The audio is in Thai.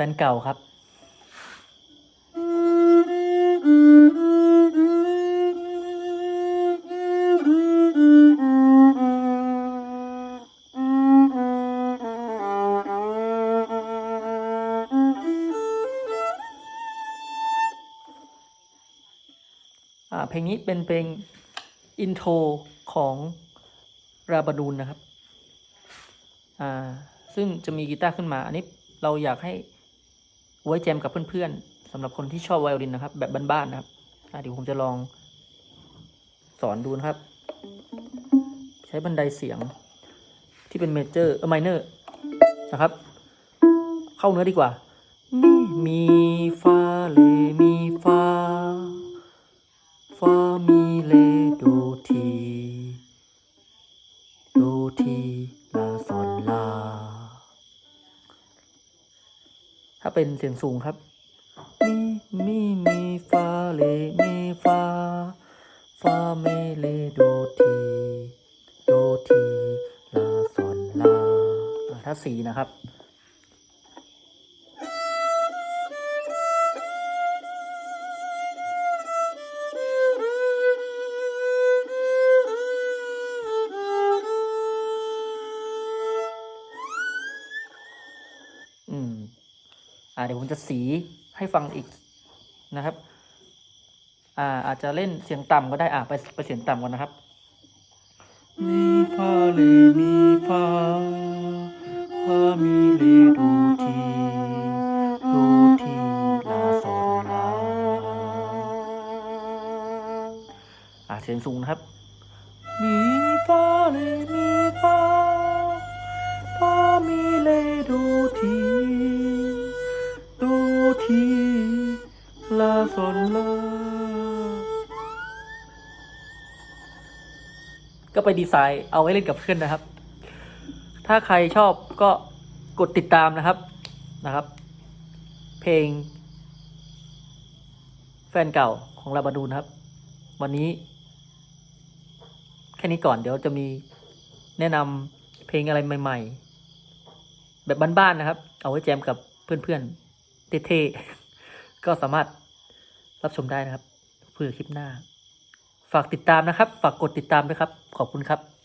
ฟนเก่าครับอ่าเพลงนี้เป็นเพลงอินโทรของราบาดูนนะครับ อ่า ซึ่งจะมีกีตาร์ขึ้นมา อันนี้เราอยากให้ ไว้แจมกับเพื่อนๆสำหรับคนที่ชอบไวโอลินนะครับ แบบบ้านๆนะครับเดี๋ยวผมจะลองสอนดูนะครับ ใช้บันไดเสียงที่เป็นเมเจอร์เออไมเนอร์นะครับ เข้าเนื้อดีกว่ามีมีฟาเลมีฟาฟามีเลโดทีโดที ถ้าเป็นเสียงสูงครับมีมีมีฟาเลมีฟาฟาเมเลโดทีโดทีลาซอนลาถ้าสีนะครับอืม เดี๋ยวผมจะสีให้ฟังอีกนะครับอ่าอาจจะเล่นเสียงต่ำก็ได้อ่าไปไปเสียงต่ำก่อนนะครับมีฟาเลมีฟาฟามีเลดูทีดูทีลาซอนลาอ่าเสียงสูงนะครับมี ลาซอนลก็ไปดีไซน์เอาไว้เล่นกับเพื่อนนะครับ ถ้าใครชอบก็กดติดตามนะครับนะครับ เพลง แฟนเก่าของลาบาดูนครับ วันนี้ แค่นี้ก่อนเดี๋ยวจะมีแนะนำเพลงอะไรใหม่ ๆ แบบบ้านๆนะครับ เอาไว้แจมกับเพื่อนๆเท่ๆก็สามารถ รับชมได้นะครับ เพื่อคลิปหน้า ฝากติดตามนะครับ ฝากกดติดตามด้วยครับ ขอบคุณครับ